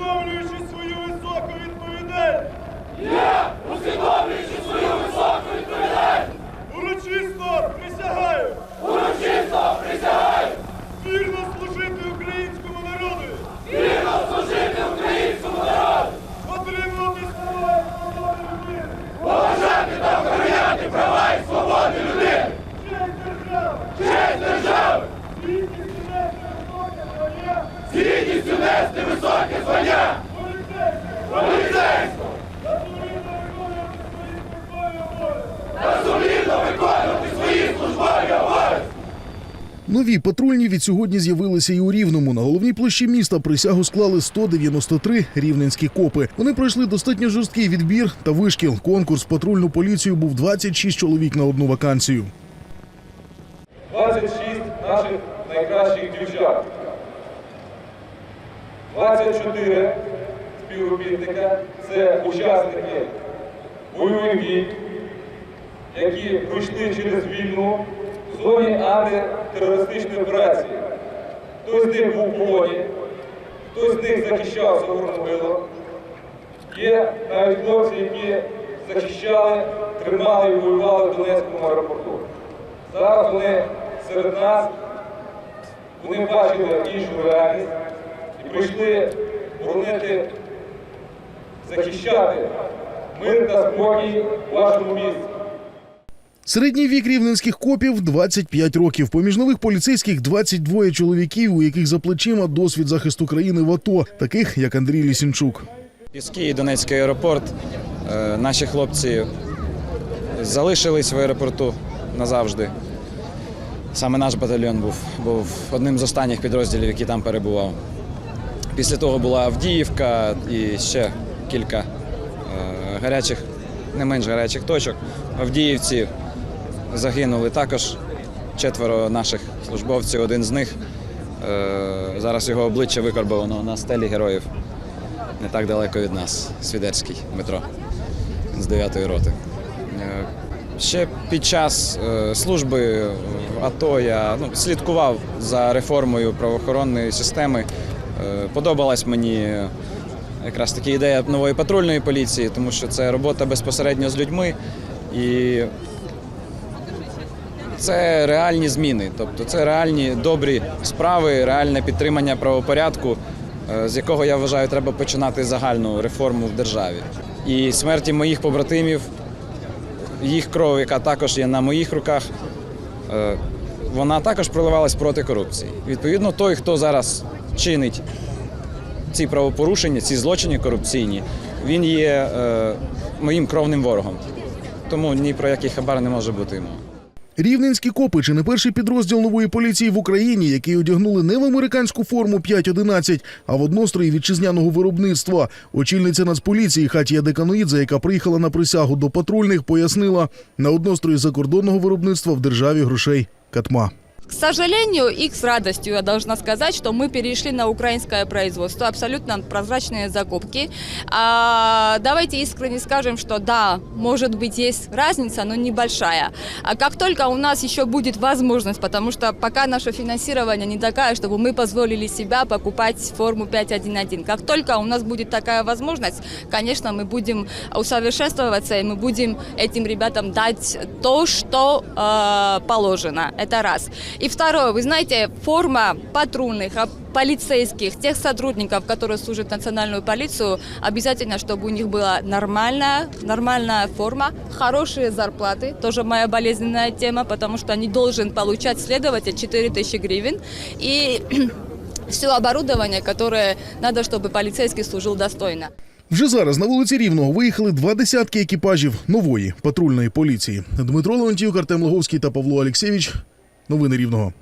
风雨中 Нові патрульні від сьогодні з'явилися і у Рівному. На головній площі міста присягу склали 193 рівненські копи. Вони пройшли достатньо жорсткий відбір та вишкіл. Конкурс патрульну поліцію був 26 чоловік на одну вакансію. 26 наших найкращих дівчат. 24 співробітника це учасники бойових дій, які пройшли через війну в зоні антитерористичної операції. Хтось з них був у полоні, хтось з них захищав Чорнобило. Є навіть хлопці, які захищали, тримали і воювали в Донецькому аеропорту. Зараз вони серед нас, вони бачили іншу реальність і прийшли боронити, захищати мир та спокій у вашому місті. Середній вік рівненських копів 25 років. Поміж нових поліцейських 22 чоловіків, у яких за плечима досвід захисту країни в АТО, таких як Андрій Лісінчук. Піски і Донецький аеропорт. Е, Наші хлопці залишились в аеропорту назавжди. Саме наш батальйон був, був одним з останніх підрозділів, який там перебував. Після того була Авдіївка і ще кілька е, гарячих, не менш гарячих точок. В Авдіївці загинули також четверо наших службовців. Один з них е, зараз його обличчя викарбовано на стелі героїв не так далеко від нас, Свідерський метро з 9-ї роти. Е, Ще під час е, служби в АТО я ну, слідкував за реформою правоохоронної системи. Подобалась мені якраз таки ідея нової патрульної поліції, тому що це робота безпосередньо з людьми і це реальні зміни, тобто це реальні добрі справи, реальне підтримання правопорядку, е, з якого я вважаю, треба починати загальну реформу в державі. І смерті моїх побратимів, їх кров, яка також є на моїх руках, е, вона також проливалась проти корупції. Відповідно, той, хто зараз чинить ці правопорушення, ці злочини корупційні, він є е, моїм кровним ворогом. Тому ні про який хабар не може бути. Рівненські копи чи не перший підрозділ нової поліції в Україні, який одягнули не в американську форму 5.11, а в однострої вітчизняного виробництва. Очільниця Нацполіції Хатія Деканоїдзе, яка приїхала на присягу до патрульних, пояснила на однострої закордонного виробництва в державі грошей катма. К сожалению и с радостью я должна сказать, что мы перешли на украинское производство, абсолютно прозрачные закупки. А, давайте искренне скажем, что да, может быть есть разница, но небольшая. А как только у нас еще будет возможность, потому что пока наше финансирование не такое, чтобы мы позволили себя покупать форму 5.1.1, как только у нас будет такая возможность, конечно, мы будем усовершенствоваться и мы будем этим ребятам дать то, что э, положено. Это раз. И второе, вы знаете, форма патрульных, а, полицейских, тех сотрудников, которые служат в национальную полицию, обязательно, чтобы у них была нормальная, нормальная форма, хорошие зарплаты, тоже моя болезненная тема, потому что они должен получать следователь 4000 гривен и все оборудование, которое надо, чтобы полицейский служил достойно. Вже зараз на вулиці Рівного виїхали два десятки екіпажів нової патрульної поліції. Дмитро Леонтіюк, Артем Логовський та Павло Алєксєвич. Новини Рівного.